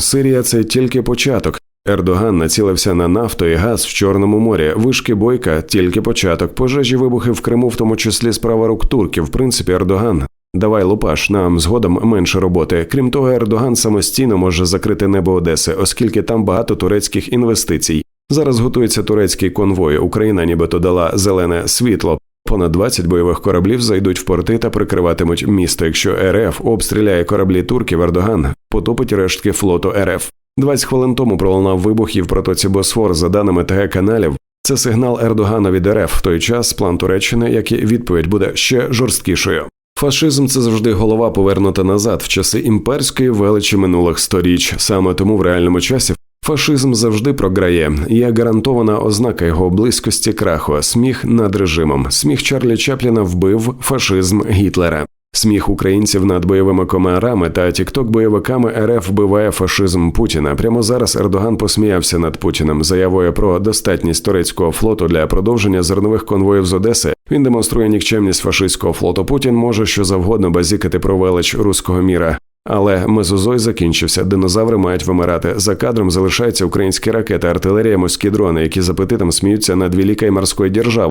Сирія це тільки початок. Ердоган націлився на нафту і газ в Чорному морі. Вишки бойка тільки початок. Пожежі вибухи в Криму, в тому числі справа рук турків. В принципі, Ердоган. Давай лупаш, нам згодом менше роботи. Крім того, Ердоган самостійно може закрити небо Одеси, оскільки там багато турецьких інвестицій. Зараз готується турецький конвой. Україна нібито дала зелене світло. Понад 20 бойових кораблів зайдуть в порти та прикриватимуть місто. Якщо РФ обстріляє кораблі турків, Ердоган потопить рештки флоту РФ. 20 хвилин тому пролунав вибухів протоці Босфор за даними ТГ каналів. Це сигнал Ердогана від РФ. В той час план Туреччини, як і відповідь, буде ще жорсткішою. Фашизм це завжди голова повернута назад в часи імперської величі минулих сторіч. Саме тому в реальному часі фашизм завжди програє. Є гарантована ознака його близькості краху. Сміх над режимом. Сміх Чарлі Чапліна вбив фашизм Гітлера. Сміх українців над бойовими комарами та тікток-бойовиками РФ вбиває фашизм Путіна. Прямо зараз Ердоган посміявся над Путіним, заявою про достатність турецького флоту для продовження зернових конвоїв з Одеси. Він демонструє нікчемність фашистського флоту. Путін може що завгодно базікати про велич руського міра. Але мезозой закінчився. Динозаври мають вимирати. За кадром залишаються українські ракети, артилерія, морські дрони, які з апетитом сміються над великою морською державою.